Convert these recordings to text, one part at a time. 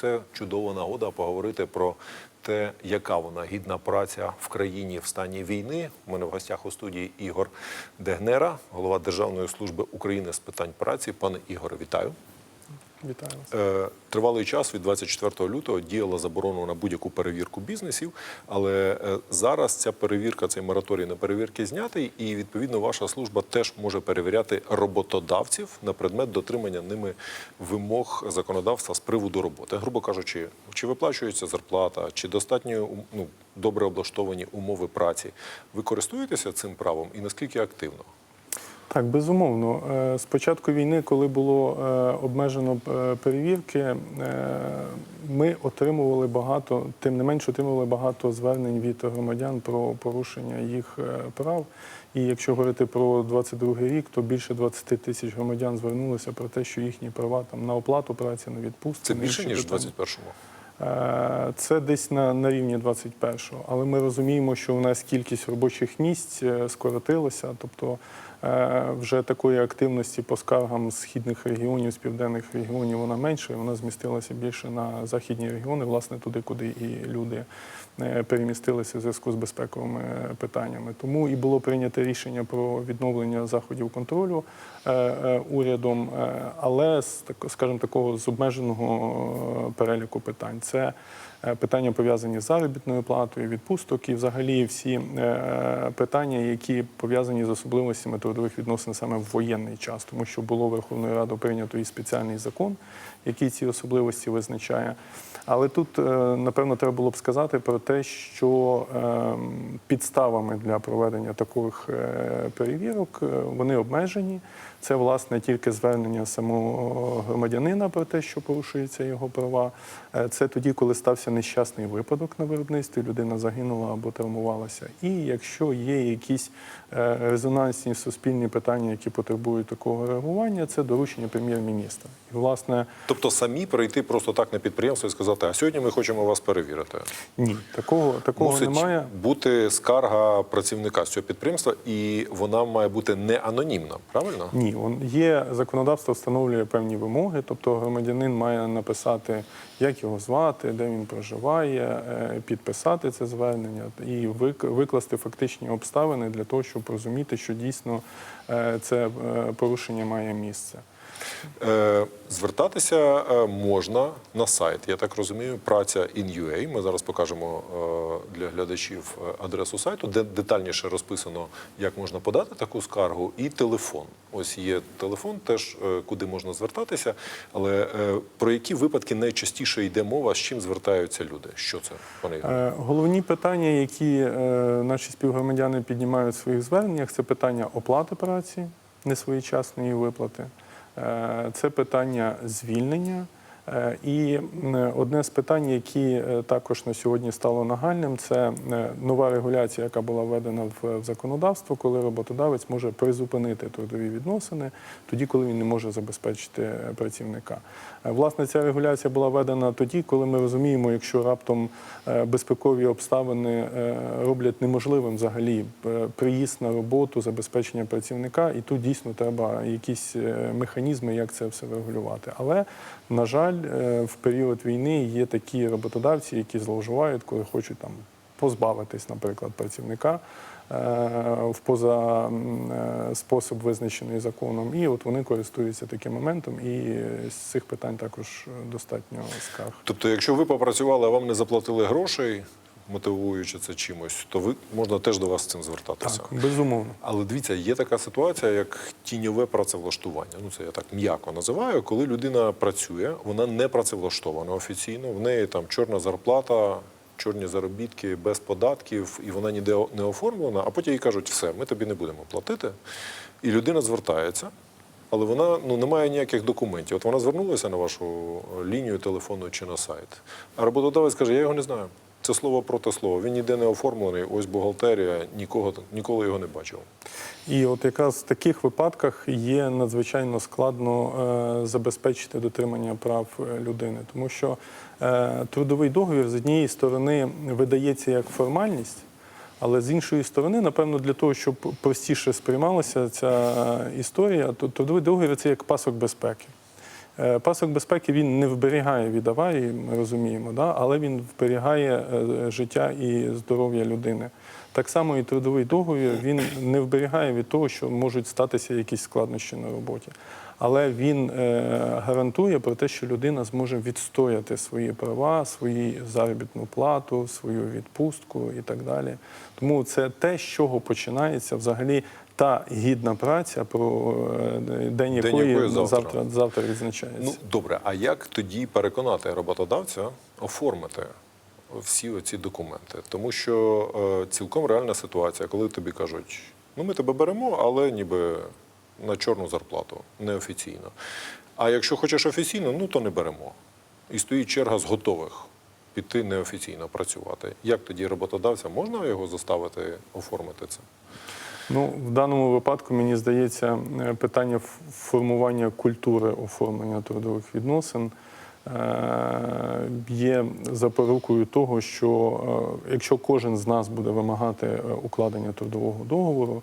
це чудова нагода поговорити про те, яка вона гідна праця в країні в стані війни. У мене в гостях у студії Ігор Дегнера, голова Державної служби України з питань праці. Пане Ігоре, вітаю. Вітаю вас. Е, Тривалий час від 24 лютого діяла заборона на будь-яку перевірку бізнесів, але е, зараз ця перевірка, цей мораторій на перевірки знятий, і відповідно ваша служба теж може перевіряти роботодавців на предмет дотримання ними вимог законодавства з приводу роботи. Грубо кажучи, чи виплачується зарплата, чи достатньо ну, добре облаштовані умови праці. Ви користуєтеся цим правом і наскільки активно? Так, безумовно. Е, З початку війни, коли було е, обмежено е, перевірки, ми отримували багато, тим не менш, отримували багато звернень від громадян про порушення їх прав. І якщо говорити про 22 рік, то більше 20 тисяч громадян звернулися про те, що їхні права там на оплату праці, на відпустку. Це більше ніж в питання. 21-му? Е, Це десь на, на рівні 21-го. Але ми розуміємо, що у нас кількість робочих місць скоротилася, тобто вже такої активності по скаргам східних регіонів, з південних регіонів вона менше, вона змістилася більше на західні регіони, власне, туди, куди і люди е, перемістилися в зв'язку з безпековими питаннями. Тому і було прийнято рішення про відновлення заходів контролю е, е, урядом, е, але з скажімо, такого з обмеженого е, переліку питань. Це е, питання пов'язані з заробітною платою, відпусток і взагалі всі е, питання, які пов'язані з особливостями трудових відносин саме в воєнний час, тому що було Верховною Радою прийнято і спеціальний закон, який ці особливості визначає. Але тут, е, напевно, треба було б сказати про те, що ем, підставами для проведення таких е, перевірок е, вони обмежені. Це власне тільки звернення самого громадянина про те, що порушуються його права. Е, Це тоді, коли стався нещасний випадок на виробництві, людина загинула або травмувалася. І якщо є якісь е, резонансні суспільні питання, які потребують такого реагування, це доручення прем'єр-міністра. І власне Тобто самі прийти просто так на підприємство і сказати, а сьогодні ми хочемо вас перевірити. ні, такого такого Мусить немає. бути скарга працівника з цього підприємства, і вона має бути не анонімна, правильно? Ні, є законодавство встановлює певні вимоги, тобто громадянин має написати, як його звати, де він проживає, е, підписати це звернення і викласти фактичні обставини для того, щоб розуміти, що дійсно е, це е, порушення має місце. Е, звертатися е, можна на сайт. Я так розумію, праця in.ua. Ми зараз покажемо е, для глядачів адресу сайту, де детальніше розписано, як можна подати таку скаргу, і телефон. Ось є телефон, теж куди можна звертатися. Але про які випадки найчастіше йде мова, з чим звертаються люди? Що це, пане Головні питання, які наші співгромадяни піднімають в своїх зверненнях, це питання оплати праці, несвоєчасної виплати, це питання звільнення. Е, І одне з питань, які е, також на сьогодні стало нагальним, це е, нова регуляція, яка була введена в законодавство, коли роботодавець може призупинити трудові відносини тоді, коли він не може забезпечити працівника. Власне, ця регуляція була введена тоді, коли ми розуміємо, якщо раптом безпекові обставини роблять неможливим взагалі приїзд на роботу, забезпечення працівника, і тут дійсно треба якісь механізми, як це все регулювати. Але на жаль, в період війни є такі роботодавці, які зловживають, коли хочуть там позбавитись, наприклад, працівника е, в поза е, спосіб визначений законом. І от вони користуються таким моментом, і з цих питань також достатньо скарг. Тобто, якщо ви попрацювали, а вам не заплатили грошей, мотивуючи це чимось, то ви можна теж до вас з цим звертатися. Так, безумовно. Але дивіться, є така ситуація, як тіньове працевлаштування. Ну це я так м'яко називаю. Коли людина працює, вона не працевлаштована офіційно. В неї там чорна зарплата, чорні заробітки без податків, і вона ніде не оформлена. А потім їй кажуть, все, ми тобі не будемо платити. І людина звертається. Але вона ну не має ніяких документів. От вона звернулася на вашу лінію телефону чи на сайт. А роботодавець каже, я його не знаю. Це слово проти слова. Він ніде не оформлений. Ось бухгалтерія, нікого ніколи його не бачив. І от якраз в таких випадках є надзвичайно складно е, забезпечити дотримання прав е, людини, тому що е, трудовий договір з однієї сторони видається як формальність. Але з іншої сторони, напевно, для того, щоб простіше сприймалася ця історія, то трудовий договір це як пасок безпеки. Е, Пасок безпеки він не вберігає від аварії, ми розуміємо, да? але він вберігає е, життя і здоров'я людини. Так само і трудовий договір він не вберігає від того, що можуть статися якісь складнощі на роботі. Але він е, гарантує про те, що людина зможе відстояти свої права, свою заробітну плату, свою відпустку і так далі. Тому це те, з чого починається взагалі та гідна праця, про е, день якої, якої завтра. завтра, завтра відзначається. Ну добре, а як тоді переконати роботодавця оформити всі оці документи? Тому що е, цілком реальна ситуація, коли тобі кажуть, ну ми тебе беремо, але ніби на чорну зарплату, неофіційно. А якщо хочеш офіційно, ну то не беремо. І стоїть черга з готових піти неофіційно працювати. Як тоді роботодавця можна його заставити оформити це? Ну, в даному випадку, мені здається, е, питання формування культури оформлення трудових відносин е, є запорукою того, що е, якщо кожен з нас буде вимагати укладення трудового договору,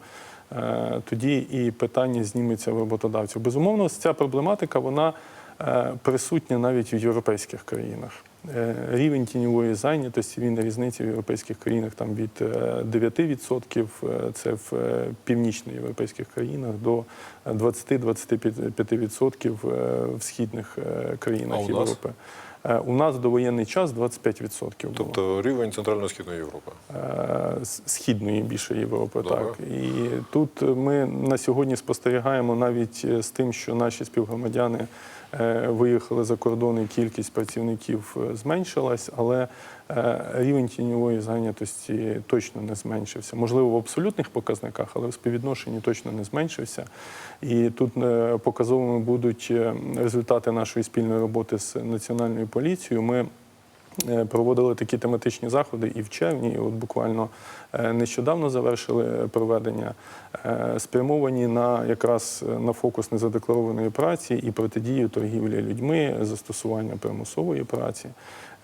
тоді і питання зніметься в роботодавців. Безумовно, ця проблематика вона присутня навіть в європейських країнах. Е, Рівень тіньової зайнятості він різниці в європейських країнах там від е, 9%, е, це в е, північноєвропейських країнах, до 20-25% е, в східних е, країнах А у? Європи. Е, У нас довоєнний час 25% було. Тобто рівень Центрально-Східної Європи. Східної більше Європи. Добре. Так і тут ми на сьогодні спостерігаємо навіть е, з тим, що наші співгромадяни е, виїхали за кордон, і кількість працівників е, зменшилась, але рівень тіньової зайнятості точно не зменшився. Можливо, в абсолютних показниках, але в співвідношенні точно не зменшився. І тут показовими будуть результати нашої спільної роботи з національною поліцією. Ми проводили такі тематичні заходи і в червні, і от буквально е, нещодавно завершили проведення, е, спрямовані на якраз е, на фокус незадекларованої праці і протидію торгівлі людьми, застосування примусової праці.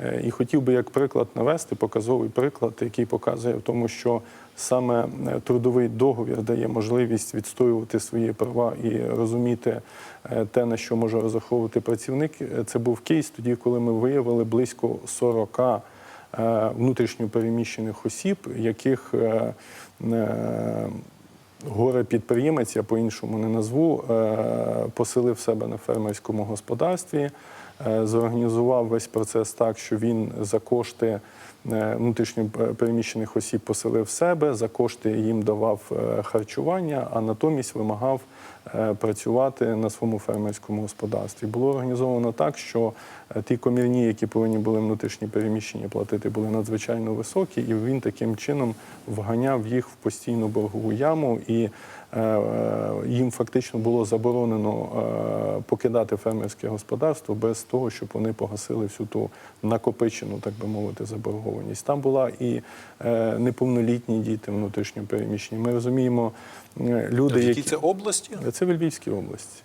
Е, І хотів би як приклад навести показовий приклад, який показує в тому, що саме е, трудовий договір дає можливість відстоювати свої права і розуміти е, те, на що може розраховувати працівник. Це був кейс тоді, коли ми виявили близько 40 е, внутрішньопереміщених осіб, яких е, е, горе-підприємець, я по-іншому не назву, поселив себе на фермерському господарстві, зорганізував весь процес так, що він за кошти е, внутрішньопереміщених осіб поселив себе, за кошти їм давав е, харчування, а натомість вимагав е, працювати на своєму фермерському господарстві. Було організовано так, що е, ті комірні, які повинні були внутрішні переміщення платити, були надзвичайно високі, і він таким чином вганяв їх в постійну боргову яму, і е, е, їм фактично було заборонено е, покидати фермерське господарство без того, щоб вони погасили всю ту накопичену, так би мовити, заборгованість. Там була і е, неповнолітні діти внутрішньо переміщені. Ми розуміємо е, люди, які це області? Це в Львівській області.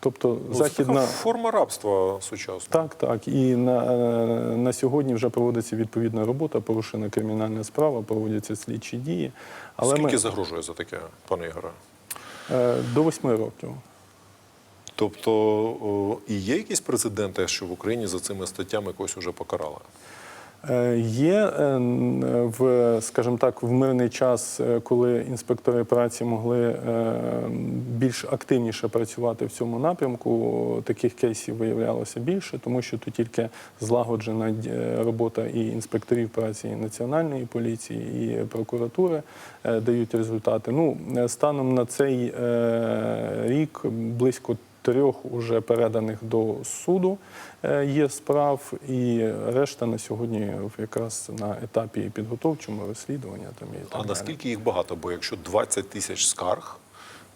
Тобто Ну, це така форма рабства сучасна. так, так. І на, е, на сьогодні вже проводиться відповідна робота, порушена кримінальна справа, проводяться слідчі дії. Але Скільки ми загрожує за таке, пане Ігоре? е, до восьми років. Тобто і є якісь прецеденти, що в Україні за цими статтями когось уже покарали? Е, Є е, в, скажімо так, в мирний час, е, коли інспектори праці могли більш активніше працювати в цьому напрямку, таких кейсів виявлялося більше, тому що тут тільки злагоджена робота і інспекторів праці, і національної поліції, і прокуратури дають результати. Ну, станом на цей рік близько трьох уже переданих до суду е, є справ, і решта на сьогодні якраз на етапі підготовчому розслідування. Там і так А наскільки їх багато? Бо якщо 20 тисяч скарг,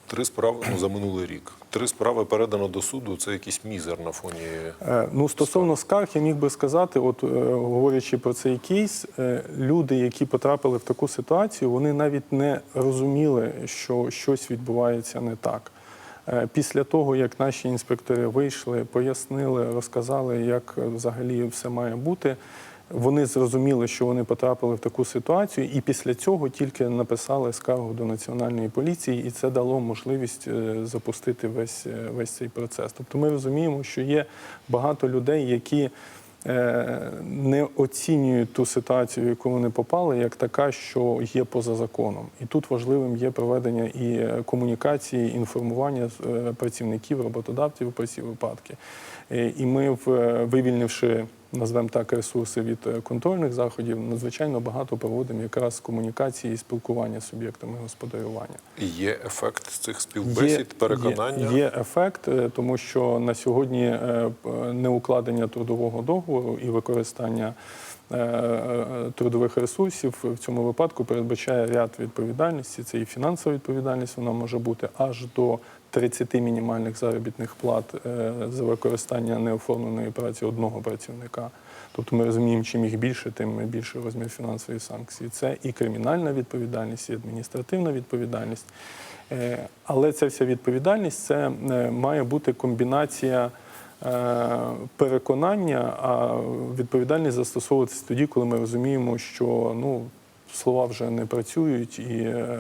три справи ну, за минулий рік, три справи передано до суду, це якийсь мізер на фоні. Е, Ну, стосовно скарг, я міг би сказати, от е, говорячи про цей кейс, люди, які потрапили в таку ситуацію, вони навіть не розуміли, що щось відбувається не так. Е, Після того, як наші інспектори вийшли, пояснили, розказали, як е, взагалі все має бути. Вони зрозуміли, що вони потрапили в таку ситуацію, і після цього тільки написали скаргу до національної поліції, і це дало можливість е, запустити весь, весь цей процес. Тобто ми розуміємо, що є багато людей, які не оцінюють ту ситуацію, в яку вони попали, як така, що є поза законом. І тут важливим є проведення і е, комунікації, інформування е, працівників, роботодавців про ці випадки. Е, І ми, е, вивільнивши, назвемо так, ресурси від е, контрольних заходів, надзвичайно багато проводимо якраз комунікації і спілкування з суб'єктами господарювання. Є ефект цих співбесід, переконання. Є, є ефект, е, тому що на сьогодні е, неукладення трудового договору і використання трудових ресурсів в цьому випадку передбачає ряд відповідальності. Це і фінансова відповідальність, вона може бути аж до 30 мінімальних заробітних плат е, за використання неоформленої праці одного працівника. Тобто ми розуміємо, чим їх більше, тим більше розмір фінансової санкції. Це і кримінальна відповідальність, і адміністративна відповідальність. Е, Але ця вся відповідальність це е, має бути комбінація е, переконання, а відповідальність застосовуватися тоді, коли ми розуміємо, що ну, слова вже не працюють, і е,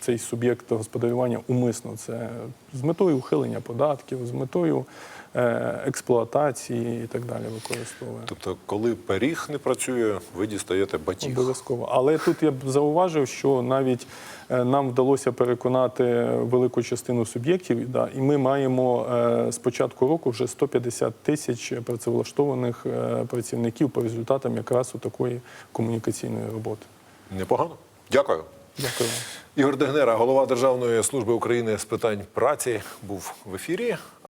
цей суб'єкт господарювання умисно це з метою ухилення податків, з метою е, експлуатації і так далі використовує. Тобто, коли пиріг не працює, ви дістаєте батіг. Обов'язково. Але тут я б зауважив, що навіть е, нам вдалося переконати велику частину суб'єктів, да, і ми маємо е, з початку року вже 150 тисяч працевлаштованих е, працівників по результатам якраз у такої комунікаційної роботи. Непогано. Дякую. Дякую. Ігор Дегнера, голова Державної служби України з питань праці, був в ефірі.